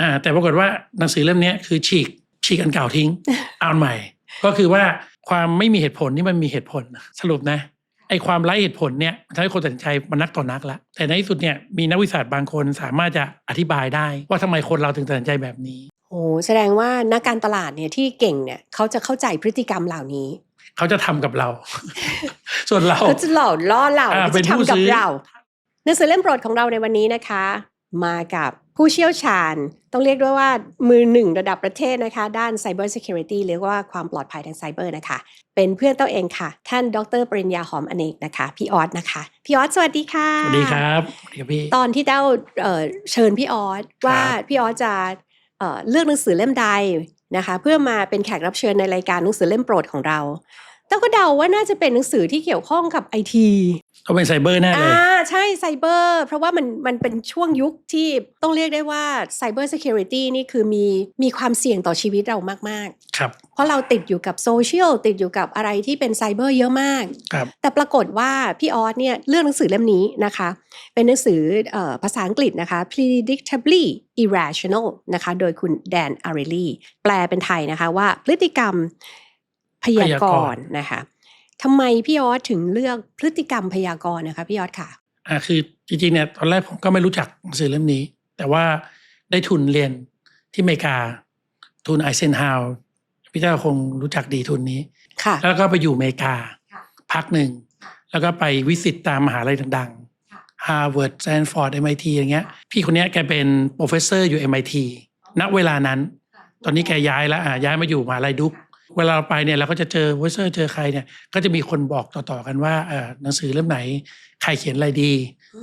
อ่าแต่ปรากฏว่าหนังสือเล่มเนี้ยคือฉีกฉีกอันเก่าทิ้งเอาอันใหม่ ก็คือว่าความไม่มีเหตุผลนี่มันมีเหตุผลสรุปนะไอความไร้เหตุผลเนี่ยมันทำให้คนตัดสินใจมันนักต่อนักแล้วแต่ในที่สุดเนี่ยมีนักวิทยาศาสตร์บางคนสามารถจะอธิบายได้ ว่าทำไมคนเราถึงตัดสินใจแบบนี้โอ้แสดงว่านักการตลาดเนี่ยที่เก่งเนี่ยเขาจะเข้าใจพฤติกรรมเหล่านี้เขาจะทำกับเรา ส่วนเราเขาจะหล่อล่อเราอ่าเขาเป็จะนผู้ทำกับซื้อเราหนังสือเล่มโปรดของเราในวันนี้นะคะ มากับ ผู้เชี่ยวชาญต้องเรียกด้วยว่ามือหนึ่งระดับประเทศนะคะ ด้าน Cyber Security หรือว่าความปลอดภัยทางไซเบอร์นะคะ เป็นเพื่อนเต้าเองค่ะ ท่านดรปริญญาหอมอเนกนะคะ พี่ออสนะคะ พี่ออสสวัสดีค่ะ สวัสดีครับสวัสดีครับพี่ตอนที่เต้าเอ่อเชิญพี่ออสว่าพี่ออสจะเอ่อเลือกหนังสือเล่มใดนะคะ เพื่อมาเป็นแขกรับเชิญในรายการหนังสือเล่มโปรดของเรา เต้าก็เดาว่าน่าจะเป็นหนังสือที่เกี่ยวข้องกับไอทีต้องเป็นไซเบอร์แน่เลย อ่าใช่ไซเบอร์ เพราะว่ามันมันเป็นช่วงยุคที่ต้องเรียกได้ว่าไซเบอร์ e ค u r i t y นี่คือมีมีความเสี่ยงต่อชีวิตเรามาก ครับ ๆ เพราะเราติดอยู่กับโซเชียลติดอยู่กับอะไรที่เป็นไซเบอร์เยอะมาก ครับ แต่ปรากฏว่าพี่ออสเนี่ยเลือกหนังสือเล่มนี้นะคะ เป็นหนังสือเออภาษาอังกฤษนะคะ predictably irrational นะคะ โดยคุณแดนอารีลีแปลเป็นไทยนะคะว่าพฤติกรรม พยากรณ์นะคะทำไมพี่ออสถึงเลือกพฤติกรรมพยากรณ์นะคะพี่ออสค่ะอ่าคือจริงๆเนี่ยตอนแรกผมก็ไม่รู้จักหนังสือเล่มนี้ แต่ว่าได้ทุนเรียนที่อเมริกา ทุนไอเซนฮาวพี่เจ้าคงรู้จักดีทุนนี้ค่ะแล้วก็ไปอยู่อเมริกาค่ะพักหนึ่ง แล้วก็ไปวิสิตตามมหาลัยดังค่ะๆ Harvard Stanford MIT อย่างเงี้ย พี่คนเนี้ยแกเป็นโปรเฟสเซอร์อยู่ MIT ณเวลานั้น ตอนนี้แกย้ายแล้วอะย้ายมาอยู่มหาลัยดุก เวลาเราไปเนี่ยเราก็จะเจอโปรเฟสเซอร์เจอใครเนี่ยก็จะมีคนบอกต่อๆกันว่าเอ่อหนังสือเล่มไหน ใครเขียนอะไรดี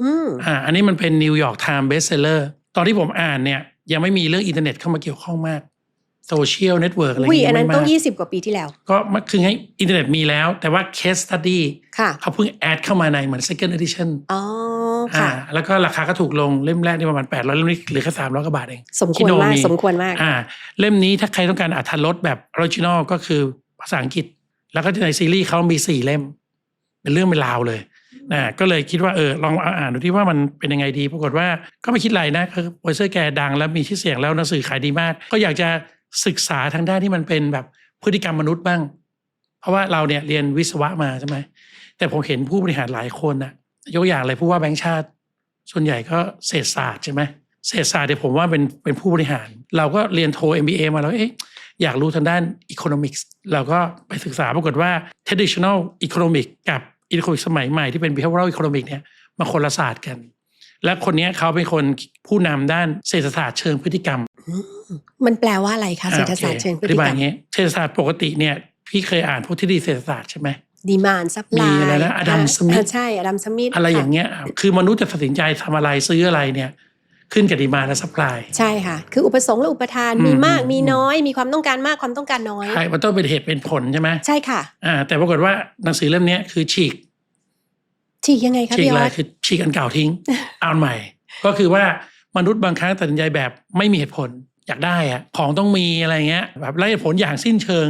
อืมอ่าอันนี้มันเป็นนิวยอร์กไทม์เบสเซลเลอร์ตอนที่ผมอ่านเนี่ยยังไม่มีเรื่องอินเทอร์เน็ตเข้ามาเกี่ยวข้องมาก โซเชียลเน็ตเวิร์กอะไรอุ้ยเงี้อัยนนั้นไม่ต้องมากยี่สิบกว่าปีที่แล้ว ก็มันคือให้อินเทอร์เน็ตมีแล้ว แต่ว่า case study ค่ะเขาเพิ่งแอดเข้ามาในเหมือน second edition อ๋ออ่าค่ะแล้วก็ราคาก็ถูกลงเล่มแรกนี่ประมาณ800เล่มนี้เหลือแค่300กว่าบาทเอง สมควรมากคิโนสมควรมากอ่าเล่มนี้ถ้าใครต้องการอัธรสแบบออริจินอลก็คือภาษาอังกฤษ แล้วก็ในซีรีส์เขามีสี่เล่ม เป็นเรื่องเป็นราวเลยนะก็เลยคิดว่าเออลองอ่านดูที่ว่ามันเป็นยังไงดี ปรากฏว่าก็ไม่คิดอะไรนะคือโปรเซอร์แกดังแล้วมีชื่อเสียงแล้วหนังสือขายดีมาก ก็อยากจะ ศึกษาทางด้านที่มันเป็นแบบพฤติกรรมมนุษย์บ้าง เพราะว่าเราเนี่ยเรียนวิศวะมาใช่ไหมแต่ผมเห็นผู้บริหารหลายคนนะยกอย่างเลยผู้ว่าแบงค์ชาติ ส่วนใหญ่ก็เศรษฐศาสตร์ใช่ไหมเศรษฐศาสตร์เนี่ยผมว่าเป็นเป็นผู้บริหาร เราก็เรียนโท MBA มาแล้วเอ๊ะอยากรู้ทางด้าน Economics เราก็ไปศึกษาปรากฏว่า traditional economic กับ economic สมัยใหม่ที่เป็น behavioral economic เนี่ยมาคนละศาสตร์กัน และคนเนี้ยเขาเป็นคนผู้นำด้านเศรษฐศาสตร์เชิงพฤติกรรม มันแปลว่าอะไรคะเศรษฐศาสตร์เชิงพฤอติธิกบายรอรมย่างนี้เศรษฐศาสตร์ปกติเนี่ยพี่เคยอ่านพวกทฤษฎีเศรษฐศาสตร์ใช่ไหมดีมานซัพพลามียอะไรนะ Adam Smith ใช่อดัมสมิธอะไรอย่างเงี้ย คือมนุษย์จะตัดสินใจทำอะไรซื้ออะไรเนี่ยขึ้นกับดีมาและซัพพลายใช่ค่ะ คืออุปสงค์และอุปทานอืมมีมากอืมมีน้อย มีความต้องการมากความต้องการน้อยใช่มันต้องเป็นเหตุเป็นผลใช่ไหมใช่ค่ะอ่าแต่ปรากฏว่าหนังสือเล่มเนี้ยคือฉีก ฉีกยังไงคะฉีกพี่อเลอยสคือฉีกอันเก่าทิ้ง เอาอันใหม่ ก็คือว่ามนุษย์บางครั้งตัดสินใจแบบไม่มีเหตุผลอยากได้อะของต้องมีอะไรเงี้ยแบบไร้เหตุผลอย่างสิ้นเชิง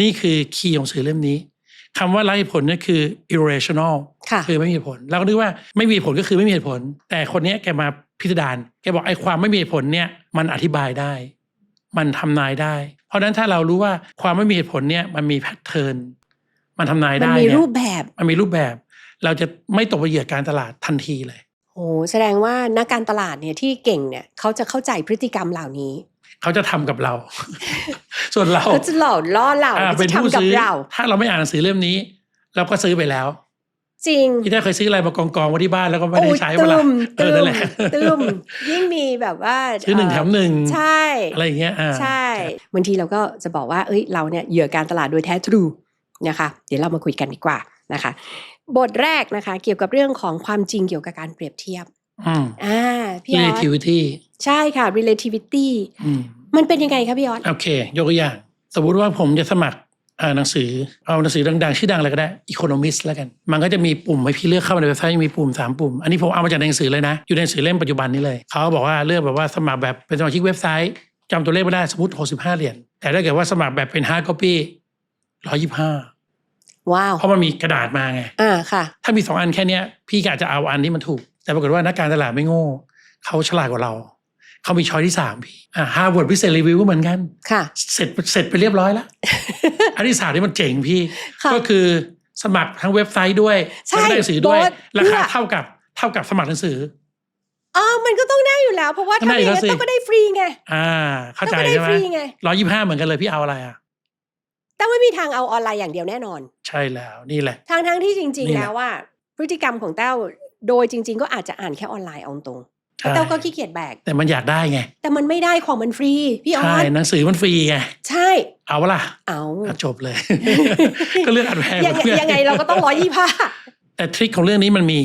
นี่คือคีย์ของหนังสือเล่มนี้คำว่าไร้เหตุผลเนี่ยคือ irrational ค่ะ คือไม่มีเหตุผลเราก็นึกว่าไม่มีเหตุผลก็คือไม่มีเหตุผล แต่คนเนี้ยแกมาพิสดารแกบอกไอ้ความไม่มีเหตุผลเนี่ยมันอธิบายได้ มันทำนายได้ เพราะฉะนั้นถ้าเรารู้ว่าความไม่มีเหตุผลเนี่ยมันมีแพทเทิร์นมันทำนายมันได้มีเนี่ยรูปแบบ มันมีรูปแบบ เราจะไม่ตกเป็นเหยื่อการตลาดทันทีเลยโอ้แสดงว่านักการตลาดเนี่ยที่เก่งเนี่ยเขาจะเข้าใจพฤติกรรมเหล่านี้ เขาจะทำกับเรา ส่วนเราเขาจะหล่อล่อเราอ่าเขาเป็นจะผู้ทำกับซื้อเราถ้าเราไม่อ่านหนังสือเล่มนี้ เราก็ซื้อไปแล้วจริงที่ถ้าเคยซื้ออะไรมากองกองๆไว้ที่บ้านแล้วก็ไม่ได้โอ้ยใช้ตึเวลามเอตึอนั่มนแหละตึมยิ่งมีแบบว่าซื้อหนึ่งแถมหนึ่งใช่ อะไรอย่างเงี้ยอ่าใช่บางทีเราก็จะบอกว่าเอ้ยเราเนี่ยเหยื่อการตลาดโดยแท้ทรูนะคะ เดี๋ยวเรามาคุยกันดีกว่านะคะ บทแรกนะคะ เกี่ยวกับเรื่องของความจริงเกี่ยวกับการเปรียบเทียบอืมอ่าพี่ออส relativity ใช่ค่ะ relativity อืมมันเป็นยังไงคะพี่ออสโอเค ยกตัวอย่าง สมมุติว่าผมจะสมัครอ่านหนังสือเอาหนังสือดังๆ ชื่อดังอะไรก็ได้ Economist แล้วกัน มันก็จะมีปุ่มให้พี่เลือกเข้ามาในเว็บไซต์มีปุ่ม 3 ปุ่ม อันนี้ผมเอามาจากในหนังสือเลยนะ อยู่ในหนังสือเล่มปัจจุบันนี้เลย เขาบอกว่าเลือกแบบว่าสมัครแบบเป็นสมาชิกเว็บไซต์จำตัวเลขไม่ได้สมมติ 65 เหรียญแต่ถ้าเกิดว่าสมัครแบบเป็น hard copy 125 ว้าวเพราะมันมีกระดาษมาไงอ่าค่ะ ถ้ามีสองอันแค่เนี้ย พี่ก็อาจจะเอาอันที่มันถูก แต่ปรากฏว่านักการตลาดไม่โง่เขาฉลาดกว่าเราเขามีช้อยที่สามพี่อ่าฮาร์วาร์ดพิเศษรีวิวก็เหมือนกันค่ะ เสร็จเสร็จไปเรียบร้อยแล้วอันที่สามนี่มันเจ๋งพี่ค่ะก็คือสมัครทั้งเว็บไซต์ด้วยใช่แล้วก็ได้หนังสือด้วยโบ๊ทราคาเพื่อเท่ากับเท่ากับสมัครหนังสืออ๋อมันก็ต้องได้อยู่แล้ว เพราะว่าต้องถ้าได้ไม่อยู่งั้นแล้วสิต้องก็ได้ฟรีไง อ่า เข้าต้องใจก็ได้ใช่ไหฟมรีไงร้อยยี่ห้าเหมือนกันเลยพี่เอาอะไรอะ แต่ไม่มีทางเอาออนไลน์อย่างเดียวแน่นอน ใช่แล้วนี่แหละทางทั้งที่จริงนี่ๆแหละแล้วว่า พฤติกรรมของแต้วโดยจริง ๆ ก็อาจจะอ่านแค่ออนไลน์เอาตรงเพราะใช่แต้วก็ขี้เกียจแบก แต่มันอยากได้ไง แต่มันไม่ได้ของมันฟรี พี่ออใช่สหนังสือมันฟรีไง ใช่ เอาวะล่ะ เอาอะจบเลย ก็เลือกอันแพงยังไงเพื่อนยังไงเราก็ต้องร้อยยี่ห้าแต่ทริคของเรื่องนี้มันมี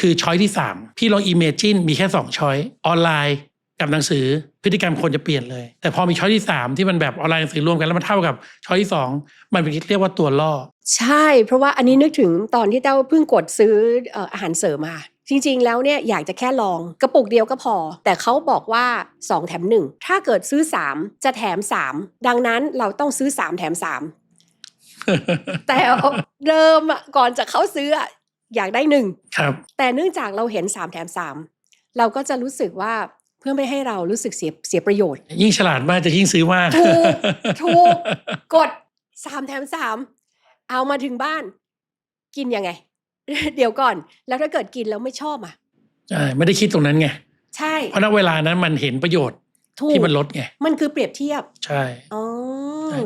คือช้อยที่สามพี่ลองอิมเมจินมีแค่สองช้อยออนไลน์ กับหนังสือพฤติกรรมคนจะเปลี่ยนเลย แต่พอมีช้อยที่สามที่มันแบบออนไลน์หนังสือรวมกันแล้วมันเท่ากับช้อยที่สองมันเป็นเรียกว่าตัวล่อ ใช่ เพราะว่าอันนี้นึกถึงตอนที่แต้วเพิ่งกดซื้อเอ่ออาหารเสริมมาจริงๆ แล้วเนี่ยอยากจะแค่ลองกระปุกเดียวก็พอ แต่เขาบอกว่า 2 แถม 1 ถ้าเกิดซื้อ 3 จะแถม 3 ดังนั้นเราต้องซื้อ 3 แถม 3 แต่เดิมอะก่อนจะเข้าซื้ออะอยากได้หนึ่งครับแต่เนื่องจากเราเห็น 3 แถม 3 เราก็จะรู้สึกว่า เพื่อไม่ให้เรารู้สึกเสียเสียประโยชน์ ยิ่งฉลาดมากจะยิ่งซื้อมาก ถูก ถูก กดสามแถมสามเอามาถึงบ้าน กินยังไง เดี๋ยวก่อน แล้วถ้าเกิดกินแล้วไม่ชอบอะใช่ไม่ได้คิดตรงนั้นไง ใช่ เพราะณเวลานั้นมันเห็นประโยชน์ถูก ที่มันลดไง มันคือเปรียบเทียบ ใช่อ๋อ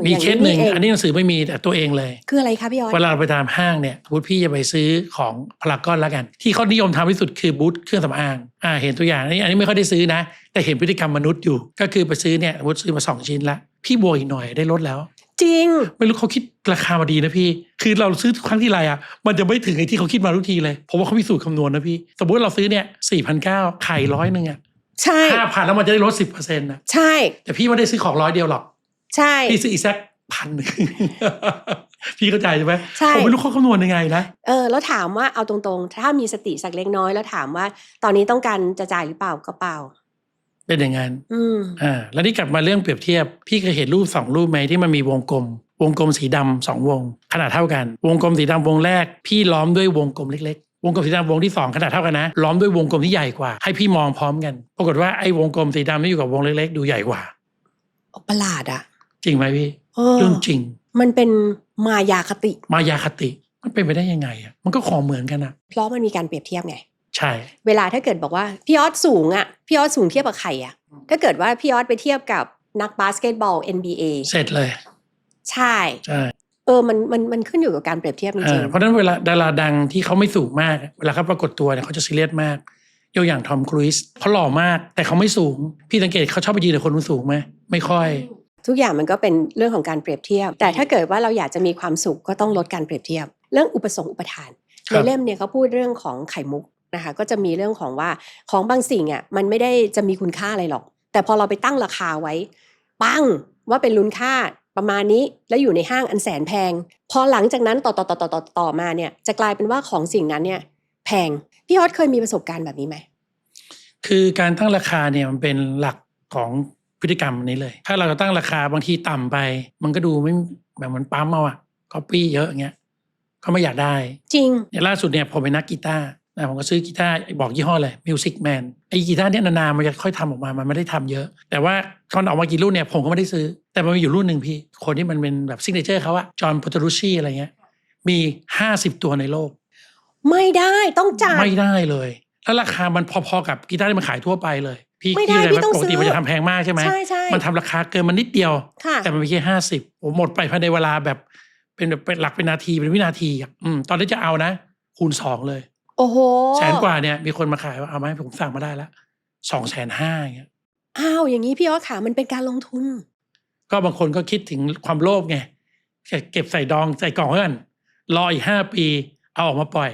มีอย่างเคสหนึ่งเออันนี้หนังสือไม่มีแต่ตัวเองเลย คืออะไรคะพี่ออสเวลาเราไปตามห้างเนี่ยสมมติพี่จะไปซื้อของพารากอนแล้วกัน ที่เขานิยมทำที่สุดคือบูธเครื่องสำอางอ่าเห็นตัวอย่างอันนี้อันนี้ไม่ค่อยได้ซื้อนะ แต่เห็นพฤติกรรมมนุษย์อยู่ ก็คือไปซื้อเนี่ยสมมติซื้อมาสองชิ้นละพี่บวกอีกหน่อยได้ลดแล้ว จริง ไม่รู้เขาคิดราคามาดีนะพี่ คือเราซื้อทุกครั้งที่ไรอะมันจะไม่ถึงไอ้ที่เขาคิดมาทุกทีเลยผมว่าเขามีสูตรคำนวณนะพี่ สมมติเราซื้อเนี่ยสี่พันเก้าขายร้อยหนึ่งอะ ใช่ห้าพันแล้วมันจะได้ลดสิบเปอร์เซ็นต์นะใช่ แต่พี่ไม่ได้ซื้อของร้อยเดียวหรอก ใช่ พี่ซื้ออีกสักพันหนึ่งพี่เข้าใจใช่ไหมใช่ผมไม่รู้เขาคำนวณยังไงนะเออแล้วถามว่าเอาตรงๆ ถ้ามีสติสักเล็กน้อยแล้วถามว่า ตอนนี้ต้องการจะจ่ายหรือเปล่าก็เปล่า เป็นอย่างนั้นอืมอ่าแล้วนี่กลับมาเรื่องเปรียบเทียบ พี่เคยเห็นรูปสองรูปไหมที่มันมีวงกลม วงกลมสีดำสองวง ขนาดเท่ากัน วงกลมสีดำวงแรก พี่ล้อมด้วยวงกลมเล็กๆ วงกลมสีดำวงที่สองขนาดเท่ากันนะ ล้อมด้วยวงกลมที่ใหญ่กว่า ให้พี่มองพร้อมกัน ปรากฏว่าไอ้วงกลมสีดำที่อยู่กับวงเล็กๆ ดูใหญ่กว่าประหลาดอะจริงไหมพี่เออเรื่องจริง มันเป็นมายาคติ มายาคติมันเป็นไปได้ยังไงอะมันก็ของเหมือนกันอะเพราะมันมีการเปรียบเทียบไงใช่ เวลาถ้าเกิดบอกว่าพี่ออสสูงอะพี่ออสสูงเทียบกับใครอะอืมถ้าเกิดว่าพี่ออสไปเทียบกับนักบาสเกตบอล NBA เสร็จเลย ใช่ใช่เออมันมันมันขึ้นอยู่กับการเปรียบเทียบจริอ่างเพราะฉะนั้นเวลาดาราดังที่เขาไม่สูงมาก เวลาเขาปรากฏตัวเนี่ยเขาจะซีเรียสมากยกอย่างทอมครูซเขาหล่อมาก แต่เขาไม่สูง พี่สังเกตเขาชอบไปยืนกับคนสูงไหมไม่ค่อยๆทุกอย่างมันก็เป็นเรื่องของการเปรียบเทียบ แต่ถ้าเกิดว่าเราอยากจะมีความสุขก็ต้องลดการเปรียบเทียบ เรื่องอุปสงค์อุปทานครัในบเล่มเนี่ยเขาพูดเรื่องของไข่มุกนะคะก็จะมีเรื่องของว่าของบางสิ่งอะมันไม่ได้จะมีคุณค่าอะไรหรอก แต่พอเราไปตั้งราคาไว้ ปังว่าเป็นลุนค่า ประมาณนี้แล้วอยู่ในห้างอันแสนแพง พอหลังจากนั้นต่อต่อต่อต่อต่อต่อมาเนี่ยจะกลายเป็นว่าของสิ่งนั้นเนี่ยแพงพี่ฮอตเคยมีประสบการณ์แบบนี้ไหมคือการตั้งราคาเนี่ยมันเป็นหลักของพฤติกรรมนี้เลย ถ้าเราจะตั้งราคาบางทีต่ำไป มันก็ดูไม่แบบมันปั๊มเอาอะก๊อปปี้เยอะอย่างเงี้ยเขาไม่อยากได้ จริงเนี่ยล่าสุดเนี่ยผมเป็นนักกีตาร์ นะผมก็ซื้อกีตาร์บอกยี่ห้อเลย Music Man ไอ้กีตาร์เนี่ยนานๆมันจะค่อยทำออกมา มันไม่ได้ทำเยอะ แต่ว่าตอนออกมากี่รุ่นเนี่ยผมก็ไม่ได้ซื้อ แต่มันมีอยู่รุ่นหนึ่งพี่ คนที่มันเป็นแบบซิกเนเจอร์เขาอะจอห์นพ t ต r รุชีอะไรเงี้ย มีห้าสิบตัวในโลก ไม่ได้ต้องจ่ายไม่ได้เลย แล้วราคามันพอๆกับกีตาร์ที่มันขายทั่วไปเลย พี่ไม่ได้คิอะไรพี่ต้องปกติซื้อมันจะทำแพงมากใช่ไหมใช่ใช่มันทำราคาเกินมันนิดเดียวค่ะแต่มันไม่ใช่ห้าสิบผมหมดไปภายในเวลาแบบเป็นแบบเป็นหลักเป็นนาทีเป็นวินาทีอะอืมตอนนี้จะเอานะ คูณสองเลย โอ้โหแสนกว่าเนี่ยมีคนมาขายว่าเอาไหมผมสั่งมาได้ละสองแสนห้าอย่างเงี้ยอ้าวอย่างนี้พี่ฮอตขามันเป็นการลงทุน ก็บางคนก็คิดถึงความโลภไงเก็บใส่ดองใส่กล่องไว้กันรออีกห้าปี เอาออกมาปล่อย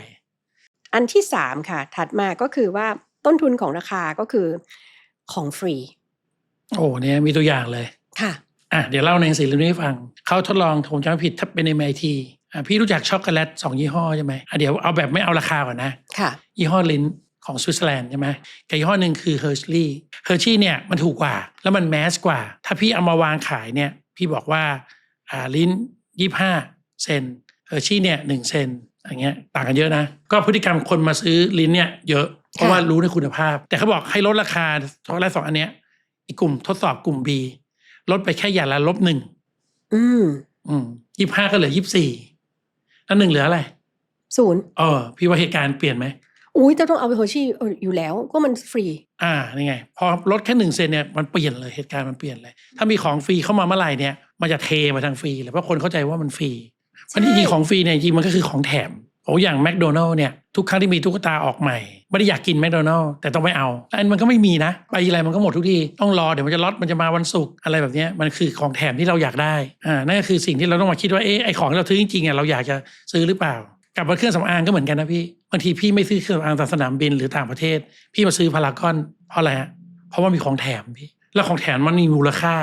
อันที่สามค่ะ ถัดมาก็คือว่าต้นทุนของราคาก็คือของฟรี โอ้เนี่ยมีตัวอย่างเลยค่ะ อะเดี๋ยวเล่าในหนังสือเล่มนี้ให้ฟังเขาทดลองผมจำไม่ผิดถ้าเป็นใน MIT อะ พี่รู้จักช็อกโกแลตสองยี่ห้อใช่ไหมอะเดี๋ยวเอาแบบไม่เอาราคาก่อนนะค่ะยี่ห้อลิ้นของสวิตเซอร์แลนด์ใช่ไหมกับยี่ห้อหนึ่งคือเฮอร์ชลีย์เฮอร์ชี่เนี่ยมันถูกกว่าแล้วมันแมสกว่า ถ้าพี่เอามาวางขายเนี่ยพี่บอกว่าอ่าลิ้นยี่ห้าเซนเฮอร์ชี่เนี่ยหนึ่งเซนอย่างเงี้ยต่างกันเยอะนะ ก็พฤติกรรมคนมาซื้อลิ้นเนี่ยเยอะ เพราะว่ารู้ในคุณภาพ แต่เขาบอกให้ลดราคาช็อกโกแลตสองอันเนี้ยอีกกลุ่มทดสอบกลุ่ม B ลดไปแค่อย่างละลบหนึ่งอืมอืมยี่ห้าก็เหลือยี่สี่แล้วหนึ่งเหลืออะไรศูนย์เออพี่ว่าเหตุการณ์เปลี่ยนไหมอุ้ยแต่ต้องเอาไปโฮชี่เอออยู่แล้วก็มันฟรี อ่านี่ไง พอลดแค่หนึ่งเซนเนี่ยมันเปลี่ยนเลยเหตุการณ์มันเปลี่ยนเลย ถ้ามีของฟรีเข้ามาเมื่อไหร่เนี่ยมันจะเทมาทางฟรีเลยเพราะคนเข้าใจว่ามันฟรีเพราะจริงๆของฟรีเนี่ยจริงๆมันก็คือของแถม โอ้อย่างแมคโดนัลล์เนี่ยทุกครั้งที่มีตุ๊กตาออกใหม่ ไม่ได้อยากกินแมคโดนัลล์แต่ต้องไปเอาอันมันก็ไม่มีนะ ไปทีไรมันก็หมดทุกที ต้องรอเดี๋ยวมันจะลดมันจะมาวันศุกร์อะไรแบบนี้มันคือของแถมที่เราอยากได้อ่านั่นก็คือสิ่งที่เราต้องมาคิดว่าเอ๊ะไอของที่เราซื้อจริงๆอะเราอยากจะซื้อหรือเปล่ากลับมาเครื่องสำอางก็เหมือนกันนะพี่บางทีพี่ไม่ซื้อเครื่องสำอางตามสนามบินหรือต่างประเทศ พี่มาซื้อพารากอนเพราะอะไรฮะเพราะว่ามีของแถมพี่แล้วของแถมมันมีมูลค่า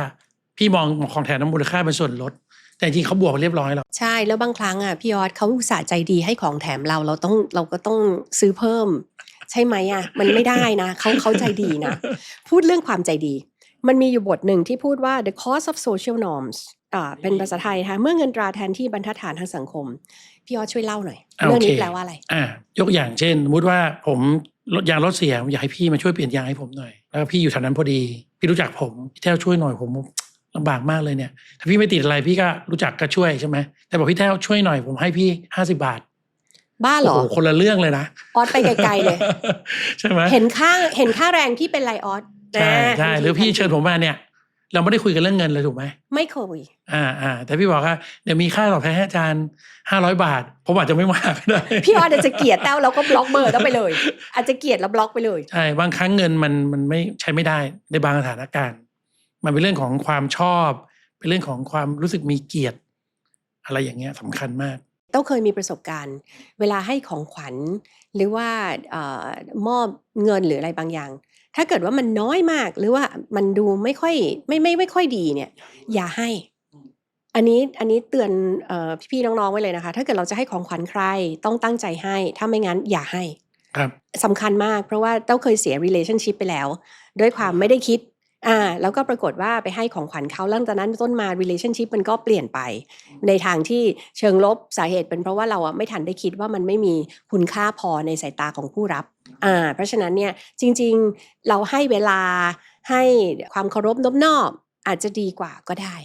พี่มองของแถมนั้นมูลค่าเป็นส่วนลด แต่จริงๆเขาบวกไปเรียบร้อยแล้ว ใช่แล้วบางครั้งอะพี่ยอดเขาอุตส่าห์ใจดีให้ของแถมเราเราต้องเราก็ต้องซื้อเพิ่ม ใช่ไหมอะ มันไม่ได้นะเขาเขาใจดีนะ พูดเรื่องความใจดี มันมีอยู่บทหนึ่งที่พูดว่า the cost of social norms อ่าเป็นภาษาไทยนะคะเมื่อเงินตราแทนที่บรรทัดฐานทางสังคม พี่ยอดช่วยเล่าหน่อยอ่าเรื่องนี้โอเคแปลว่าอะไร อ่ายกอย่างเช่นสมมติว่าผมรถยางรถเสียผมอยากให้พี่มาช่วยเปลี่ยนยางให้ผมหน่อย แล้วพี่อยู่แถวนั้นพอดี พี่รู้จักผมพี่แท้วช่วยหน่อยผม ลำบากมากเลยเนี่ยถ้าพี่ไม่ติดอะไรพี่ก็รู้จักก็ช่วยใช่ไหมแต่บอกพี่แท้วช่วยหน่อยผมให้พี่ห้าสิบาท บ้าเหรโอ้อโหคนละเรื่องเลยนะออสไปไกลๆเลย ใช่ไหมเห็นค่าเห็นค่าแรงที่เป็นไรออสใช่นะใช่หรือพี่เชิญผมมาเนี่ย เราไม่ได้คุยกันเรื่องเงินเลยถูกไหมไม่เคยอ่าอ่าแต่พี่บอกว่าเดี๋ยวมีค่าตอบแทนให้อาจารย์ห้าร้อยบาทผมอาจจะไม่มาก็ได้พี่ออสอาจจะเกลียดแต้วแล้วก็บล็อกเบอร์ต้องไปเลย อาจจะเกลียดแล้วบล็อกไปเลยใช่บางครั้งเงินมันมันไม่ใช้ไม่ได้ในบางสถานการณ์ มันเป็นเรื่องของความชอบ เป็นเรื่องของความรู้สึกมีเกียรติ อะไรอย่างเงี้ยสำคัญมากเต้าเคยมีประสบการณ์ เวลาให้ของขวัญ หรือว่าเออมอบเงินหรืออะไรบางอย่าง ถ้าเกิดว่ามันน้อยมาก หรือว่ามันดูไม่ค่อยไม่ไม่ไม่ค่อยดีเนี่ย อย่าให้ อันนี้อันนี้เตือนเออพี่ๆน้องๆไว้เลยนะคะ ถ้าเกิดเราจะให้ของขวัญใคร ต้องตั้งใจให้ ถ้าไม่งั้นอย่าให้ ครับ สำคัญมากเพราะว่าเต้าเคยเสีย relationship ไปแล้ว ด้วยความไม่ได้คิดอ่า แล้วก็ปรากฏว่าไปให้ของขวัญเขาหลังจากนั้นต้นมา relationship มันก็เปลี่ยนไป ในทางที่เชิงลบสาเหตุเป็นเพราะว่าเราอะไม่ทันได้คิดว่ามันไม่มีคุณค่าพอในสายตาของผู้รับอ่าเพราะฉะนั้นเนี่ยจริงๆเราให้เวลาให้ความเคารพนอบนอบอาจจะดีกว่าก็ได้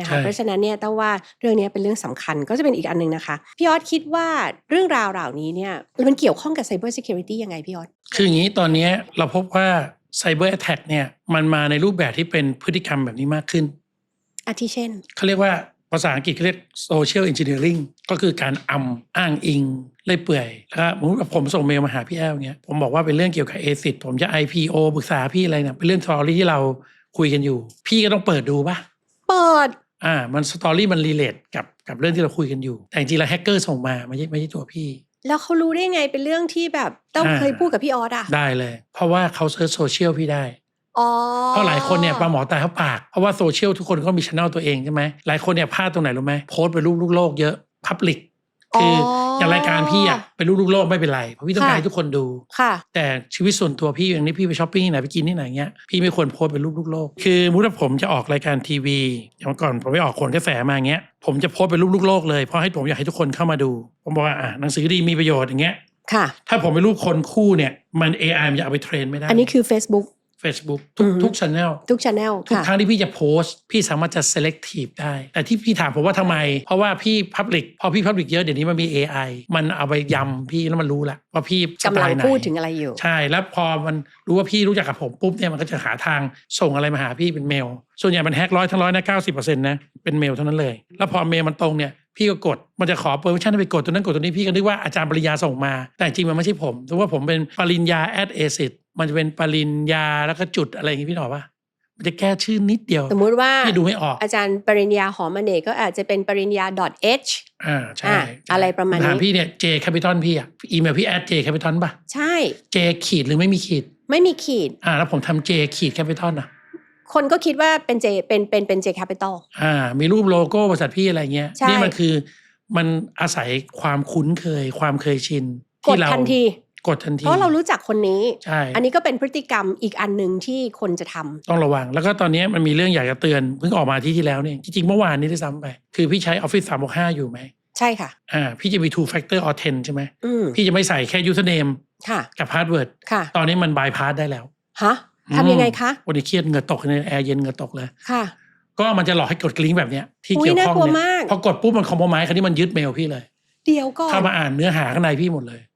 นะคะใช่เพราะฉะนั้นเนี่ยแต่ว่าเรื่องนี้เป็นเรื่องสำคัญก็จะเป็นอีกอันหนึ่งนะคะ พี่ออสคิดว่าเรื่องราวเหล่านี้เนี่ยมันเกี่ยวข้องกับ cyber security ยังไงพี่ออสคืออย่างนี้ตอนเนี้ยเราพบว่า ไซเบอร์แอ t แทกเนี่ยมันมาในรูปแบบที่เป็นพฤติกรรมแบบนี้มากขึ้นอาทิเช่นเขาเรียกว่าภาษาอังกฤษเขาเรียก social engineering ก็คือการอำอ้างอิงเล่อยเปื่อยแล้วก็สมมติว่าผมส่งเมลมาหาพี่แอลเงี้ยผมบอกว่าเป็นเรื่องเกี่ยวกับเอซิผมจะ IPO ปรึกษาพี่อะไรเนี่ยเป็นเรื่องสตอรี่ที่เราคุยกันอยู่ พี่ก็ต้องเปิดดูป่ะ เปิด อ่า มันสตอรี่มันรีเลทกับกับเรื่องที่เราคุยกันอยู่ แต่จริงๆแล้วแฮกเกอร์ส่งมาไม่ใช่ไม่ใช่ตัวพี่ แล้วเขารู้ได้ไงเป็นเรื่องที่แบบต้องอ่าเคยพูดกับพี่ออสอะได้เลย เพราะว่าเขาเซิร์ชโซเชียลพี่ได้อ๋อเพราะหลายคนเนี่ยปลาหมอตายเขาปาก เพราะว่าโซเชียลทุกคนก็มีช anel ตัวเองใช่ไหมหลายคนเนี่ยพลาดตรงไหนรู้ไหมโพสต์ไปรูปลูกโลกเยอะพับลิก คือออย่างรายการพี่อะเป็นรูปลูกโลกไม่เป็นไรเพราะพี่ต้องการให้ทุกคนดูค่ะ แต่ชีวิตส่วนตัวพี่อย่างนี้พี่ไปช้อปปิ้งที่ไหนไปกินที่ไหนเงี้ยพี่ไม่ควรโพสต์เป็นรูปลูกโลก คือมุติว่าผมจะออกรายการทีวีอย่างเมื่อก่อนผมไปออกคนกระแสมาเงี้ยผมจะโพสต์เป็นรูปลูกโลกเลยเพราะให้ผมอยากให้ทุกคนเข้ามาดู ผมบอกว่าอะหนังสือดีมีประโยชน์อย่างเงี้ยค่ะ ถ้าผมเป็นรูปคนคู่เนี่ยมัน AI มันจะเอาไปเทรนไม่ได้ อันนี้คือ Facebook Facebook ทุกอือฮึทุก channel ทุกช anel ทุกค่ะ ครั้งที่พี่จะโพสต์ พี่สามารถจะ selective ได้ แต่ที่พี่ถามผมว่าทำไม เพราะว่าพี่ public พอพี่ public เยอะเดี๋ยวนี้มันมี AI มันเอาไปยำพี่แล้วมันรู้ละว่าพี่สกำไตลังล์ไหน พูดถึงอะไรอยู่ ใช่ แล้วพอมันรู้ว่าพี่รู้จักกับผมปุ๊บเนี่ยมันก็จะหาทางส่งอะไรมาหาพี่เป็นเมล ส่วนใหญ่มันแฮกร้อยทั้งร้อยนะเก้าสิบเปอร์เซ็นต์นะเป็นเมลเท่านั้นเลย แล้วพอเมลมันตรงเนี่ยพี่ก็กดมันจะขอเปอร์มิชั่นให้ไปกดตัวนั้นกดตัวนี้พี่ก็นึกว่าอาจารย์ปริญญาส่งมา แต่จริงมันไม่ใช่ผมถือว่าผมเป็นปริญญาแอดเอซิ มันจะเป็นปริญญาแล้วก็จุดอะไรอย่างงี้พี่หนอกปะมันจะแก้ชื่อนิดเดียว สมมุติว่าพี่ดูไม่ออก อาจารย์ปริญญาหอมอเนกก็อาจจะเป็นปริญญา .h อ่าใช่อะอะไรประมาณนี้ถามพี่เนี่ย J Capital พี่อะอีเมลพี่แอด J Capital ป่ะ ใช่ J ขีดหรือไม่มีขีด ไม่มีขีด อ่า แล้วผมทำ J ขีด Capital อะคนก็คิดว่าเป็น J เป็นเป็นเป็น J capital อ่า มีรูปโลโก้บริษัทพี่อะไรเงี้ยใช่นี่มันคือมันอาศัยความคุ้นเคยความเคยชินกดที่เราทันที กดทันทีเพราะเรารู้จักคนนี้ ใช่ อันนี้ก็เป็นพฤติกรรมอีกอันหนึ่งที่คนจะทำต้องระวัง แล้วก็ตอนนี้มันมีเรื่องอยากจะเตือนเพิ่งออกมาอาที่ที่แล้วเนี่ยจริงๆเมื่อวานนี้ด้วยซ้ำไป คือพี่ใช้ Office 365 อยู่ไหมใช่ค่ะ อ่า พี่จะมี two factor authent ใช่ไหมอืมพี่จะไม่ใส่แค่ username ค่ะ กับ password ค่ะ ตอนนี้มัน bypass ได้แล้ว ฮะทำยังไงคะวันนี้เครียดเหงื่อตกในแอร์เย็นเหงื่อตกเลย ค่ะ ก็มันจะหลอกให้กดลิงก์แบบเนี้ยที่อุ๊ยเกี่ยวข้องน่ากลัวเนี่ยมากพอกดปุ๊บมันคอมโพไมซ์คราวนี้มันยึดเมลพี่เลย เดี๋ยวก่อนเข้ามาอ่านเนื้อหาข้างในพี่หมดเลยฮะ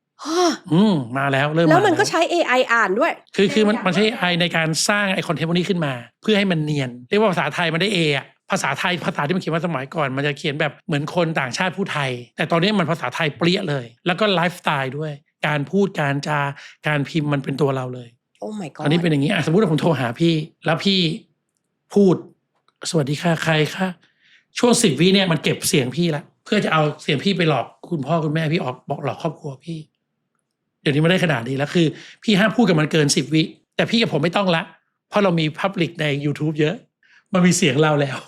อืมมาแล้วเริ่มแล้วามันก็ใช้ AI อ่านด้วย คือคือมันมันใช้ไอในการสร้างไอคอนเทนต์พวกนี้ขึ้นมา เพื่อให้มันเนียน เรียกว่าภาษาไทยมันได้เอะภาษาไทยภาษาที่มันเขียนมาสมัยก่อน มันจะเขียนแบบเหมือนคนต่างชาติพูดไทย แต่ตอนนี้มันภาษาไทยเปรี้ยเลย แล้วก็ไลฟ์สไตล์ด้วย การพูดการจาการพิมพ์มันเป็นตัวเราเลยโอ้ my god อันนี้เป็นอย่างนี้อะสมมติว่าผมโทรหาพี่ แล้วพี่พูด สวัสดีค่ะใครคะช่วงสิบวิเนี่ยมันเก็บเสียงพี่ละเพื่อจะเอาเสียงพี่ไปหลอกคุณพ่อคุณแม่พี่ออกบอกหลอกครอบครัวพี่ เดี๋ยวนี้ไม่ได้ขนาดนี้แล้วคือ พี่ห้ามพูดกับมันเกินสิบวิแต่พี่กับผมไม่ต้องละ เพราะเรามีพับลิกใน YouTube เยอะ มันมีเสียงเราแล้ว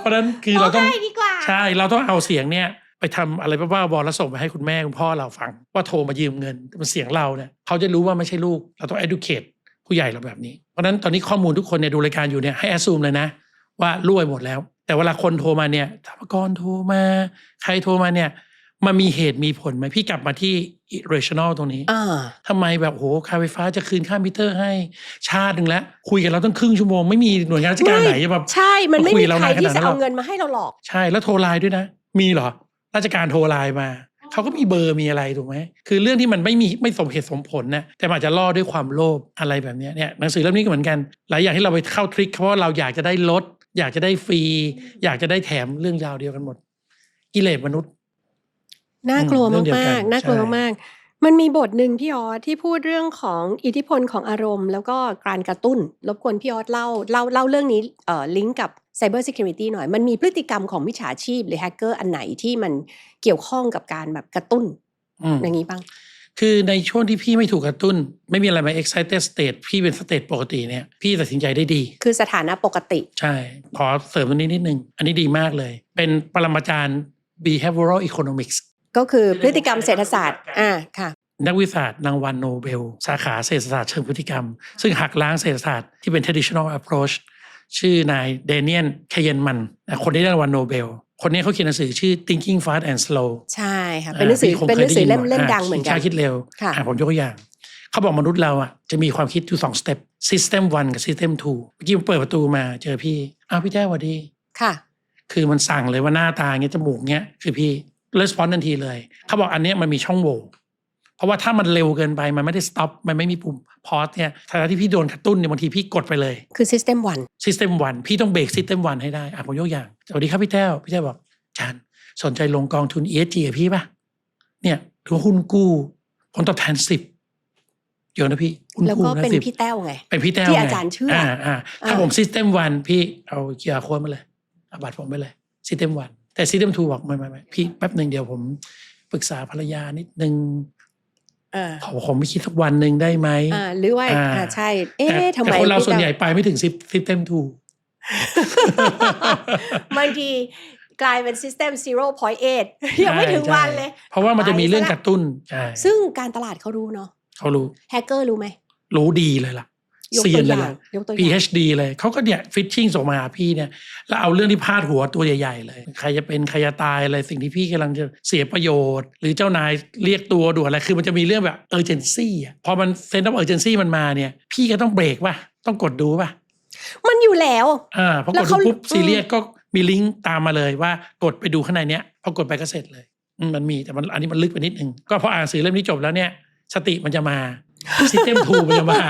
เพราะฉะนั้นคือเราต้องง่ายดีกว่าใช่เราต้องเอาเสียงเนี่ยไปทำอะไรบ้าๆบอแล้วส่งไปให้คุณแม่คุณพ่อเราฟัง ว่าโทรมายืมเงินมันเสียงเราเนี่ยเขาจะรู้ว่าไม่ใช่ลูก เราต้อง educate ผู้ใหญ่เราแบบนี้ เพราะฉะนั้นตอนนี้ข้อมูลทุกคนเนี่ยดูรายการอยู่เนี่ยให้ assume เลยนะ ว่ารั่วหมดแล้ว แต่เวลาคนโทรมาเนี่ยธรรมกรโทรมา ใครโทรมาเนี่ย มันมีเหตุมีผลไหมพี่กลับมาที่ rational ตรงนี้อ่าทำไมแบบโหค่าไฟฟ้าจะคืนค่ามิเตอร์ให้ชาติหนึ่งแล้ว คุยกันเราตั้งครึ่งชั่วโมง ไม่มีหน่วยงานราชการไหนจะแบบใช่ มันไม่คุมียเราใครนานขที่นาดนั้จะนหรเอาอกเงินมาให้เราหรอก ใช่แล้วโทรไลน์ด้วยนะ มีเหรอ ราชการโทรไลน์มาเขาก็มีเบอร์มีอะไรถูกไหมคือเรื่องที่มันไม่มีไม่สมเหตุสมผลนะแต่มันอาจจะล่อด้วยความโลภอะไรแบบเนี้ยเนี่ยหนังสือเล่มนี้ก็เหมือนกัน หลายอย่างที่เราไปเข้าทริคเพราะว่าเราอยากจะได้ลดอยากจะได้ฟรี อยากจะได้แถมเรื่องราวเดียวกันหมดกิเลสมนุษย์ น่ากลัวอืมเรื่องเดียวกัมานกๆน่ากลัวใช่มากๆมันมีบทหนึ่งพี่ออสที่พูดเรื่องของอิทธิพลของอารมณ์ แล้วก็การกระตุ้น รบกวนพี่ออสเล่าเล่าเล่าเรื่องนี้เอ่อลิงก์กับ Cyber Security หน่อย มันมีพฤติกรรมของมิจฉาชีพหรือแฮกเกอร์อันไหนที่มันเกี่ยวข้องกับการแบบกระตุ้นอืมอย่างนี้บ้าง คือในช่วงที่พี่ไม่ถูกกระตุ้น ไม่มีอะไรมา excited state พี่เป็น state ปกติเนี่ย พี่ตัดสินใจได้ดี คือสถานะปกติ ใช่ ขอเสริมตรงนี้นิดนึง อันนี้ดีมากเลย เป็นปรมาจารย์ behavioral economics ก็คือพฤติกรรมเศรษฐศาสตร์อ่าค่ะ นักวิทยาศาสตร์รางวัลโนเบล สาขาเศรษฐศาสตร์เชิงพฤติกรรม ซึ่งหักล้างเศรษฐศาสตร์ที่เป็น traditional approach ชื่อนายเดเนียนเคเยนมัน คนที่ได้รางวัลโนเบล คนนี้เขาเขียนหนังสือชื่อ thinking fast and slow ใช่ค่ะเป็นหนังสือพี่คเป็นหนังสือคยเล่มไยิเล่มว่าดังเหมือนกันชาคิดเร็วค่ะอ่ผมยกตัวอย่างเขาบอกมนุษย์เราอะจะมีความคิดอยู่สองสเต็ป system one กับ system two เมื่อกี้ผมเปิดประตูมาเจอพี่ อ้าวพี่แจ้สวัสดี ค่ะ คือมันสั่งเลยว่าหน้าตาเงี้ยจมูกเงี้ยคือพี่ レスปอนทันทีเลย เขาบอกอันเนี้ยมันมีช่องโหว่เพราะว่าถ้ามันเร็วเกินไปมันไม่ได้สต็อปมันไม่มีปุ่มพอสเนี่ยถ้าที่พี่โดนกระตุ้นเนี่ยบางทีพี่กดไปเลย คือ System One ซิสเต็มวันพี่ต้องเบรกซิสเต็มวันให้ได้อะผมยกอย่าง สวัสดีครับพี่แต้วพี่แต้วบอกจานสนใจลงกองทุน ESG กับพี่ป่ะเนี่ยหรือว่าหุ้นกู้ผลตอบแทนสิบเยอะนะพี่หุ้นแล้วกู้ก็นะเป็นสิบพี่แต้วไงเป็นพี่แต้วที่ไงอาจารย์เชื่ออ่อ่าอ่าถ้าอ่าผมซิสเต็มวันพี่เอาเกียร์โค้ดมาเลยเอาบัตรผมไปเลยซิสเต็มวัน แต่ซิสเต็มทูบอกไม่ไม่ไม่พี่แป๊บหนึ่งเดียวผมปรึกษาภรรยานิดนึงอ่าขอผมไม่คิดสักวันหนึ่งได้ไหมอ่าหรือว่าอ่าอ่าใช่ เอ๊ะแต่ทำไมแต่คนเราพี่ส่วนใหญ่แต้ไปไม่ถึงซิสเต็มทูวบางทีกลายเป็น System 0.8 ยังไม่ถึงวันเลย เพราะว่ามันจะมีเรื่องไปซะละกระตุ้นใช่ซึ่งการตลาดเขารู้เนาะเขารู้ แฮกเกอร์รู้ไหม รู้ดีเลยล่ะยก เซีตัยนวอเลยย่างล่ะยกตัวอย่าง PhD เลยเขาก็เนี่ยฟิชชิ่งส่งมาหาพี่เนี่ยแล้วเอาเรื่องที่พาดหัวตัวใหญ่ ๆ เลย ใครจะเป็นใครจะตายอะไรสิ่งที่พี่กำลังจะเสียประโยชน์ หรือเจ้านายเรียกตัวด่วนอะไรคือมันจะมีเรื่องแบบเออร์เจนซี่อะพอมันเซนต์ออฟเออร์เจนซี่มันมาเนี่ย พี่ก็ต้องเบรกป่ะต้องกดดูป่ะมันอยู่แล้วอ่าพอแล้กวดเขาดูปุ๊บอืมซีเรียสก็มีลิงก์ตามมาเลยว่ากดไปดูข้างในเนี้ยพอกดไปก็เสร็จเลยอืมมันมีแต่มันอันนี้มันลึกไปนิดนึงก็พออ่านหนังสือเล่มนี้จบแล้วเนี่ย สติมันจะมา ซิสเต็มทูมันจะมา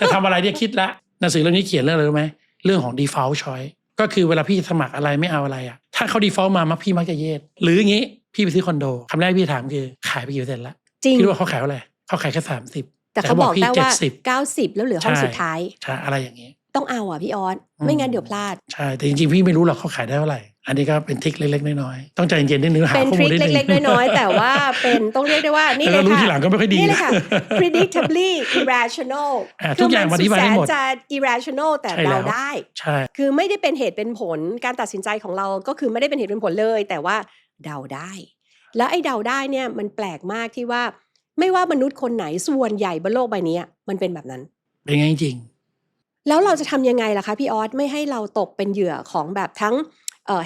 จะทำอะไรเนี่ยคิดละหนังสือเล่มนี้เขียนเรื่องอะไรรู้ไหมเรื่องของ default choice ก็คือเวลาพี่สมัครอะไรไม่เอาอะไรอะถ้าเขา default มามักพี่มักจะเยดหรืออย่างงี้พี่ไปซื้อคอนโดคำแรกพี่ถามคือขายไปกี่เปอร์เซ็นต์ละจริงพี่รู้ว่าเขาขายเท่าไหร่เขาขายแค่สามสิบแต่เขาบอกพี่ได้ว่า70 90แล้วเหลือห้องใช่สุดท้ายใช่อะไรอย่างงี้ ต้องเอาอะพี่ออสอืมไม่งั้นเดี๋ยวพลาดใช่แต่จริงๆพี่ไม่รู้หรอกเขาขายได้เท่าไหร่ อันนี้ก็เป็นทริคเล็ก ๆ น้อยๆต้องใจเย็นๆนิดนึงหาเป็นข้อทมูริลคนิดนึงเล็ก ๆ น้อยๆแต่ว่าเป็นต้องเรียกได้ว่านี่เลแล้วยรู้ค่ะทีหลังก็ไม่ค่อยดีนี่เลยนะค่ะ predictably irrational อะทุกอย่างคือธิบายได้หมดสุแสนจะ irrational แต่ใช่แล้วเราได้ใช่คือไม่ได้เป็นเหตุเป็นผลการตัดสินใจของเราก็คือไม่ได้เป็นเหตุเป็นผลเลย แต่ว่าเดาได้ แล้วไอ้เดาได้เนี่ยมันแปลกมากที่ว่า ไม่ว่ามนุษย์คนไหนส่วนใหญ่บนโลกใบนี้มันเป็นแบบนั้น เป็นไงจริงแล้วเราจะทำยังไงล่ะคะพี่ออสไม่ให้เราตกเป็นเหยื่อของแบบทั้ง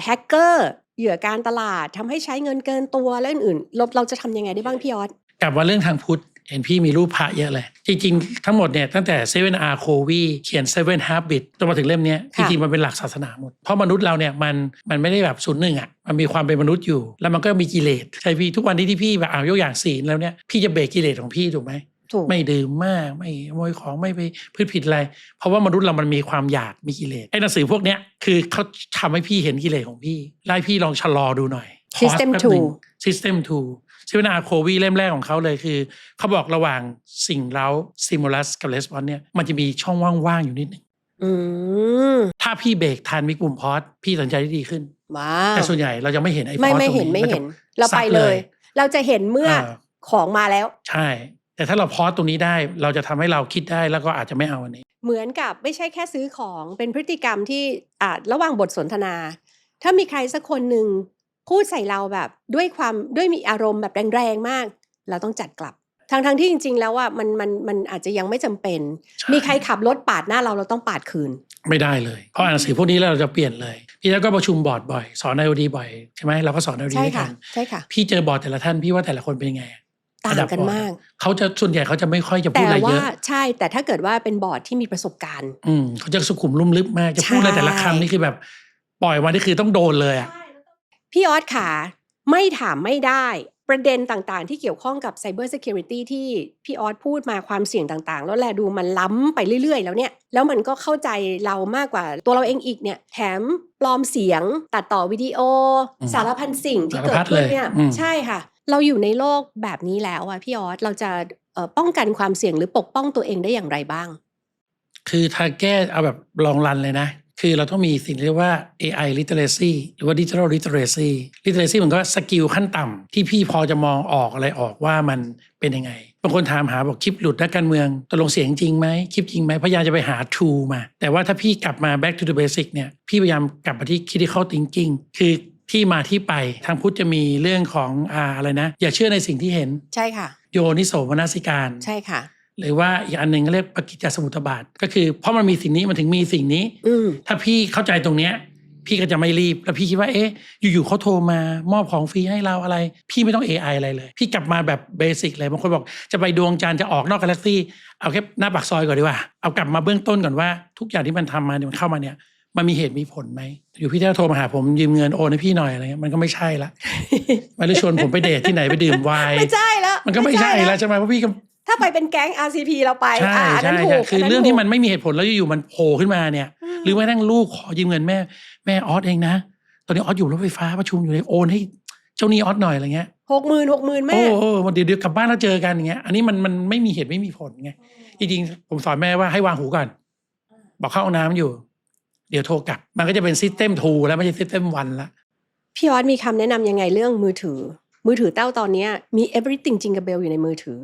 แฮกเกอร์เหยื่อการตลาดทำให้ใช้เงินเกินตัวและอื่นๆเราเราจะทำยังไงได้บ้างพี่ออสกลับว่าเรื่องทางพุทธเห็นพี่มีรูปพระเยอะเลย จริงๆ ทั้งหมดเนี่ยตั้งแต่ Seven R Covey เขียน Seven Habits จนมาถึงเล่มเนี้ยจค่ะริงๆ มันเป็นหลักศาสนาหมด เพราะมนุษย์เราเนี่ยมันมันไม่ได้แบบศูนย์หนึ่งอะมันมีความเป็นมนุษย์อยู่ แล้วมันก็มีกิเลสใช่พี่ทุกวันนี้ที่พี่แบบเอายกอย่างศีลแล้วเนี่ยพี่จะเบรกกิเลสของพี่ถูกไหมถูก ไม่ดื่มมากไม่ขโมยของไม่ไปพืชผิดอะไร เพราะว่ามนุษย์เรามันมีความอยากมีกิเลสไอ้หนังสือพวกเนี้ยคือเขาทำให้พี่เห็นกิเลสของพี่ไล่พี่ลองชะลอดูหน่อย System พอสแป๊บหนึ่ง two System 2ชื่อนาโควีเล่มแรกของเขาเลยคือ เขาบอกระหว่างสิ่งเร้า stimulus กับ response เนี่ยมันจะมีช่องว่างๆอยู่นิดหนึ่งอืมถ้าพี่เบรกทันมีกลุ่มพอสพี่ตัดสินใจได้ดีขึ้นว้าแต่วส่วนใหญ่เราจะไม่เห็นไอ้พอสไม่ไม่ตรงเห็นไม่มัจะเห็น เราไปซัดเลย เราจะเห็นเมื่อเออของมาแล้ว ใช่ แต่ถ้าเราพอสตรงนี้ได้เราจะทำให้เราคิดได้แล้วก็อาจจะไม่เอาอันนี้ เหมือนกับไม่ใช่แค่ซื้อของเป็นพฤติกรรมที่อ่าระหว่างบทสนทนา ถ้ามีใครสักคนหนึ่งพูดใส่เราแบบด้วยความด้วยมีอารมณ์แบบแรงๆมาก เราต้องจัดกลับทางทางๆที่จริง ๆ แล้วว่ามันมันมันอาจจะยังไม่จำเป็นใช่มีใครขับรถปาดหน้าเราเราต้องปาดคืน ไม่ได้เลย เพราะอ่านหนังสือพวกนี้แล้วเราจะเปลี่ยนเลย พี่แล้วก็ประชุมบอร์ดบ่อย สอนไอโอดีบ่อยใช่ไหมเราก็สอนไอโอดีใช่ด้วยกัค่ะนใช่ค่ะพี่เจอบอร์ดแต่ละท่านพี่ว่าแต่ละคนเป็นยังไง ต่างระดับกันบอร์ดมาก เขาจะส่วนใหญ่เขาจะไม่ค่อยจะพูแต่ดอะไรเยว่าอะใช่ แต่ถ้าเกิดว่าเป็นบอร์ดที่มีประสบการณ์ อืมเขาจะสุขุมลุ่มลึกมากจะพูดอะไรใช่แต่ละคำนี่คือแบบ ปล่อยมานี่คือต้องโดนเลยอะพี่ออสขาไม่ถามไม่ได้ประเด็นต่างๆ ที่เกี่ยวข้องกับ Cyber Security ที่พี่ออสพูดมาความเสี่ยงต่างๆ แล้วแลดูมันล้ำไปเรื่อยๆ แล้วเนี่ย แล้วมันก็เข้าใจเรามากกว่าตัวเราเองอีกเนี่ย แถมปลอมเสียงตัดต่อวิดีโออืมสารพันสิ่งที่สารเกิพัดดขึ้นเนี่ยเลยอืมใช่ค่ะ เราอยู่ในโลกแบบนี้แล้วอะพี่ออสเราจะป้องกันความเสี่ยงหรือปกป้องตัวเองได้อย่างไรบ้าง คือถ้าแก้เอาแบบลองรันเลยนะ คือเราต้องมีสิ่งที่เรียกว่า AI literacy หรือว่า digital literacy literacy มันก็สกิลขั้นต่ำที่พี่พอจะมองออกอะไรออกว่ามันเป็นยังไงบางคนถามหาบอกคลิปหลุดนักการเมืองตกลงเสียงจริงไหมคลิปจริงไหมพยายามจะไปหา true มา แต่ว่าถ้าพี่กลับมา back to the basic เนี่ยพี่พยายามกลับมาที่ critical thinking คือ ที่มาที่ไปทางพุทธจะมีเรื่องของอ่าอะไรนะ อย่าเชื่อในสิ่งที่เห็น ใช่ค่ะ โยนิโสมนสิการ ใช่ค่ะ หรือว่าอีกอันหนึ่งก็เรียกปกิจจสมุทบาท ก็คือเพราะมันมีสิ่งนี้มันถึงมีสิ่งนี้ อืมถ้าพี่เข้าใจตรงเนี้ยพี่ก็จะไม่รีบ แล้วพี่คิดว่าเอ๊ะอยู่ๆเขาโทรมามอบของฟรีให้เราอะไร พี่ไม่ต้อง AI อะไรเลย พี่กลับมาแบบเบสิกเลยบางคนบอกจะไปดวงจันทร์จะออกนอกกาแล็กซี่เอาแค่หน้าปากซอยก่อนดีกว่าเอากลับมาเบื้องต้นก่อนว่า ทุกอย่างที่มันทำมาเนี่ยมันเข้ามาเนี่ย มันมีเหตุมีผลไหม อยู่พี่ถ้าโทรมาหาผมยืมเงินโอนให้พี่หน่อยอะไรเงี้ยมันก็ไม่ใช่ละ มันเลยชวนผมไปเดทที่ไหนไปดื่มไวน์ไม่ใช่แล้วมันก็ไม่ใช่แล้วใช่ไหมเพราะพี่ก็ถ้าไปเป็นแก๊ง RCP เราไปใช่อ่าอันนั้ใช่นถูใช่กคือนั้นเรื่องถูที่กมันไม่มีเหตุผลแล้วอยู่ๆมันโผล่ขึ้นมาเนี่ย หรือแม้กระทั่งลูกขอยืมเงินแม่แม่ออสเองนะ ตอนนี้ออสอยู่รถไฟฟ้าประชุมอยู่ในโอนให้เจ้าหนี้ออสหน่อยอะไรเงี้ยหกหมื่นหกหมื่นแม่ โอ้โอ้เดี๋ยวเดี๋ยวกลับบ้านแล้วเจอกันอย่างเงี้ย อันนี้มันมันไม่มีเหตุไม่มีผลไงจริงๆผมสอนแม่ว่าให้วางหูก่อน บอกเข้าห้องน้ำอยู่ เดี๋ยวโทรกลับ มันก็จะเป็นซิสเต็มทูแล้วไม่ใช่ซิสเต็มวันละพี่ออสมีคำแนะนำยังไงเรื่องมือถือ มือถือเต้าตอนเนี้ยมี everything จริงกับเบลอยู่ในมือถือ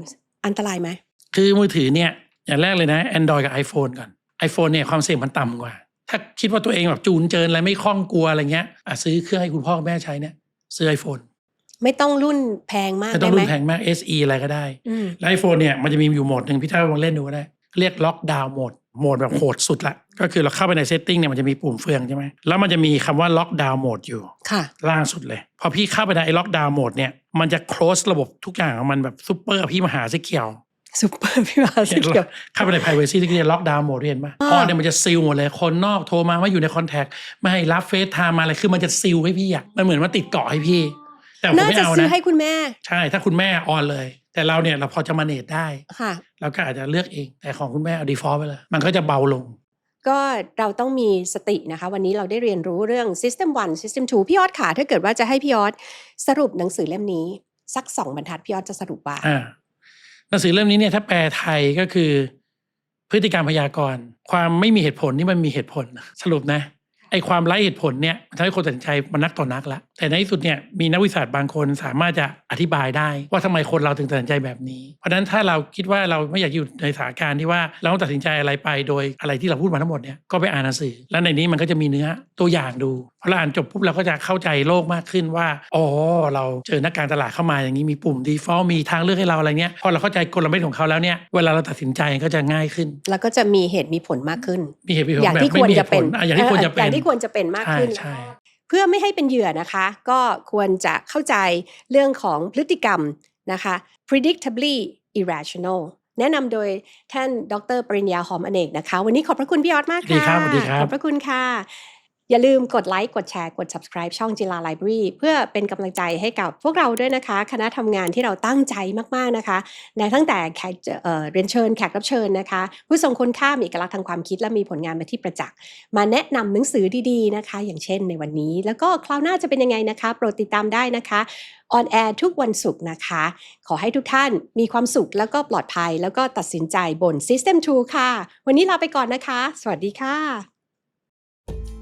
อันตรายไหม คือมือถือเนี่ย อย่างแรกเลยนะ Android กับ iPhone ก่อน iPhone เนี่ยความเสี่ยงมันต่ำกว่า ถ้าคิดว่าตัวเองแบบจูนเจินอะไรไม่คล่องกลัวอะไรเงี้ยอะซื้อเครื่องให้คุณพ่อคุณแม่ใช้เนี่ยซื้อ iPhone ไม่ต้องรุ่นแพงมากไม่ต้อได้งไหมรุ่นแพงมาก SE อะไรก็ได้อืมแล้วไอโฟนเนี่ยมันจะมีอยู่โหมดหนึ่งพี่ท่าลองเล่นดูก็ได้ เรียกล็อกดาวน์โหมด โหมดแบบโหดสุดละ ก็คือเราเข้าไปในเซตติ้งเนี่ยมันจะมีปุ่มเฟืองใช่ไหมแล้วมันจะมีคำว่าล็อกดาวน์โหมดอยู่ค่ะ ล่างสุดเลย พอพี่เข้าไปในไอ้ล็อกดาวน์โหมดเนี่ยมันจะ close ระบบทุกอย่างของมันแบบซูเปอร์พี่มหาสีเขียวซุปเปอร์พี่มาสีเขียวเข้าไปใน privacy ที่เรียกล็อกดาวน์โหมดเห็นปะอ่าออนเนี่ยมันจะซีลหมดเลยคนนอกโทรมาไม่อยู่ในคอนแทคไม่ให้รับเฟซไทม์มาอะไรคือมันจะซีลให้พี่อะมันเหมือนมันติดเกาะให้พี่ แต่ผมน่าไม่จะเอาซื้อนะให้คุณแม่ ใช่ถ้าคุณแม่ออนเลย แต่เราเนี่ยเราพอจะมาเนตได้ค่ะ เราก็อาจจะเลือกเอง แต่ของคุณแม่เอา default ไปเลยมันก็จะเบาลง ก็เราต้องมีสตินะคะ วันนี้เราได้เรียนรู้เรื่อง System 1 System 2 พี่ออสขาถ้าเกิดว่าจะให้พี่ออสสรุปหนังสือเล่มนี้ สักสองบรรทัดพี่ออสจะสรุปว่าอ่าหนังสือเล่มนี้เนี่ยถ้าแปลไทยก็คือ พฤติกรรมพยากรณ์ความไม่มีเหตุผลนี่มันมีเหตุผลสรุปนะ ไอ้ความไร้เหตุผลเนี่ยทำให้คนตัดสินใจมันนักต่อนักละแต่ในที่สุดเนี่ยมีนักวิชาการบางคนสามารถจะอธิบายได้ ว่าทำไมคนเราถึงตัดสินใจแบบนี้ เพราะฉะนั้นถ้าเราคิดว่าเราไม่อยากอยู่ในสถานการณ์ที่ว่าเราต้องตัดสินใจอะไรไปโดยอะไรที่เราพูดมาทั้งหมดเนี่ยก็ไปอ่านหนังสือ แล้วในนี้มันก็จะมีเนื้อตัวอย่างดู อเราอ่านจบปุ๊บเราก็จะเข้าใจโลกมากขึ้นว่าอ๋อเราเจอนักการตลาดเข้ามาอย่างนี้มีปุ่ม default มีทางเลือกให้เราอะไรเนี้ยพอเราเข้าใจกลเม็ดของเขาแล้วเนี่ยเวลาเราตัดสินใจก็จะง่ายขึ้น แล้วก็จะมีเหตุมีผลมากขึ้น มีเหตุผลอย่างแบบที่ไม่ควรมีเหจะตุผเป็นลอะอย่างที่ควรจะเป็นอย่างที่ควรจะเป็นมากใช่ขึ้นใช่เพื่อไม่ให้เป็นเหยื่อนะคะ ก็ควรจะเข้าใจเรื่องของพฤติกรรมนะคะ predictably Irrational แนะนำโดยท่านดร ปริญญาหอมอเนกนะคะ วันนี้ขอบพระคุณพี่ออสมากสวัสดีค่ะครับสวัสดีครับขอบพระคุณค่ะ อย่าลืมกดไลค์ กดแชร์ กด subscribe ช่องจิลา Library เพื่อเป็นกำลังใจให้กับพวกเราด้วยนะคะ คณะทำงานที่เราตั้งใจมาก ๆ นะคะ ในตั้งแต่แขกเเรียนเชิญ แขกรับเชิญนะคะ ผู้ทรงคุณค่ามีเอกลักษณ์ทางความคิดและมีผลงานมาที่ประจักษ์ มาแนะนำหนังสือดี ๆ นะคะ อย่างเช่นในวันนี้ แล้วก็คราวหน้าจะเป็นยังไงนะคะ โปรดติดตามได้นะคะออนแอร์ทุกวันศุกร์นะคะ ขอให้ทุกท่านมีความสุขแล้วก็ปลอดภัย แล้วก็ตัดสินใจบน System 2 ค่ะ วันนี้ลาไปก่อนนะคะ สวัสดีค่ะ